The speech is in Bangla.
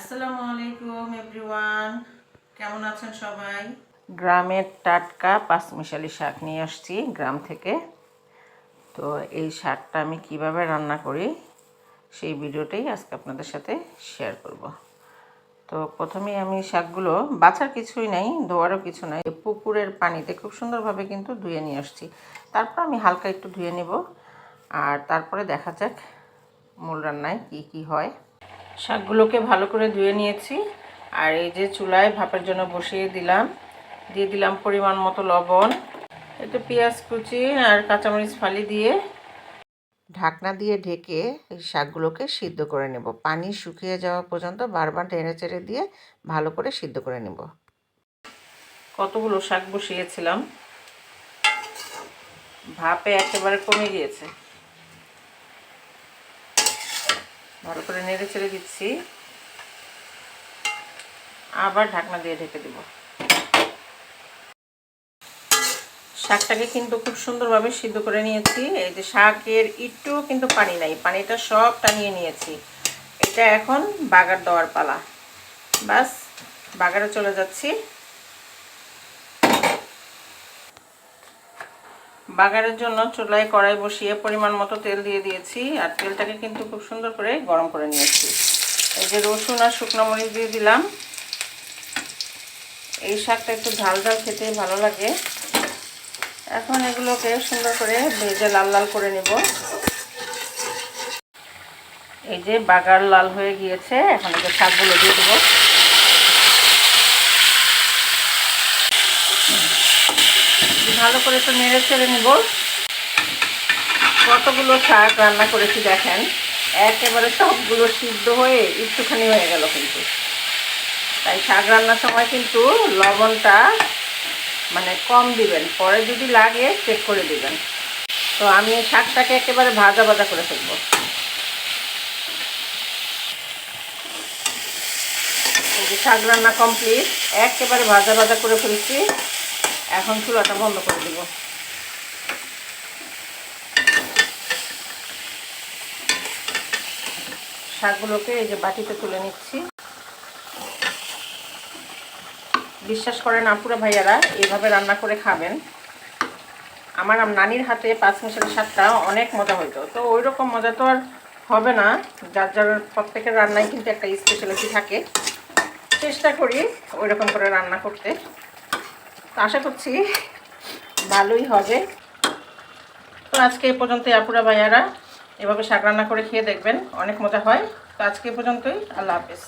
আসসালামু আলাইকুম, এভরিওয়ান। কেমন আছেন সবাই? গ্রামের টাটকা পাঁচমিশালি শাক নিয়ে আসছি গ্রাম থেকে। তো এই শাকটা আমি কীভাবে রান্না করি সেই ভিডিওটাই আজকে আপনাদের সাথে শেয়ার করব। তো প্রথমেই আমি শাকগুলো বাছার কিছুই নাই, ধোয়ারও কিছু নাই। পুকুরের পানিতে খুব সুন্দরভাবে কিন্তু ধুয়ে নিয়ে আসছি। তারপর আমি হালকা একটু ধুয়ে নেব। আর তারপরে দেখা যাক মূল রান্নায় কি কি হয়। শাকগুলোকে ভালো করে ধুয়ে নিয়েছি। আর এই যে চুলায় ভাপের জন্য বসিয়ে দিলাম, দিয়ে দিলাম পরিমাণ মতো লবণ, একটু পেঁয়াজ কুচি আর কাঁচামরিচ ফালি দিয়ে ঢাকনা দিয়ে ঢেকে এই শাকগুলোকে সিদ্ধ করে নেব। পানি শুকিয়ে যাওয়া পর্যন্ত বারবার টেনে চেড়ে দিয়ে ভালো করে সিদ্ধ করে নেব। কতগুলো শাক বসিয়েছিলাম? ভাপে একেবারে কমে গিয়েছে। ভালো করে নেড়ে ছেড়ে দিচ্ছি। আবার ঢাকনা দিয়ে ঢেকে দেব। শাকটাকে কিন্তু খুব সুন্দরভাবে সিদ্ধ করে নিয়েছি। এই যে শাকের একটু কিন্তু পানি নাই, পানিটা সব টানিয়ে নিয়েছি। এটা এখন বাগার দেওয়ার পালা। বাস, বাগারে চলে যাচ্ছি। বাগারের জন্য চুলায় কড়াই বসিয়ে পরিমাণ মতো তেল দিয়ে দিয়েছি, আর তেলটাকে কিন্তু খুব সুন্দর করে গরম করে নিয়েছি। এই যে রসুন আর শুকনো মরিচ দিয়ে দিলাম। এই শাকটা একটু ঝাল ঝাল খেতে ভালো লাগে। এখন এগুলোকে সুন্দর করে ভেজে লাল লাল করে নেব। এই যে বাগার লাল হয়ে গিয়েছে, এখন এই যে শাকগুলো দিয়ে দেবো। ভালো করে একটু নেড়ে ছেড়ে নিব। কতগুলো শাক রান্না করেছি দেখেন। একেবারে সবগুলো সিদ্ধ হয়ে একটুখানি হয়ে গেল কিন্তু। তাই শাক রান্নার সময় কিন্তু লবণটা মানে কম দিবেন। পরে যদি লাগে চেক করে দিবেন। তো আমি শাকটাকে একেবারে ভাজা ভাজা করে ফেলব। শাক রান্না কমপ্লিট, একেবারে ভাজা ভাজা করে ফেলছি। এখন চুলাটা বন্ধ করে দিব। শাকগুলোকে এই যে বাটিতে তুলে নিচ্ছি। বিশ্বাস করেন আপুরা ভাইয়ারা, এইভাবে রান্না করে খাবেন। আমার নানির হাতে পাঁচ মিশালের শাকটা অনেক মজা হইতো। তো ওই রকম মজা তো আর হবে না। যার যার প্রত্যেকের রান্নায় কিন্তু একটা স্পেশালিটি থাকে। চেষ্টা করি ওই রকম করে রান্না করতে। আশা করছি ভালোই হবে। তো আজকে এ পর্যন্ত আপুরা ভাইয়ারা। এভাবে শাক রান্না করে খেয়ে দেখবেন, অনেক মজা হয়। তো আজকে পর্যন্তই, আল্লাহ হাফেজ।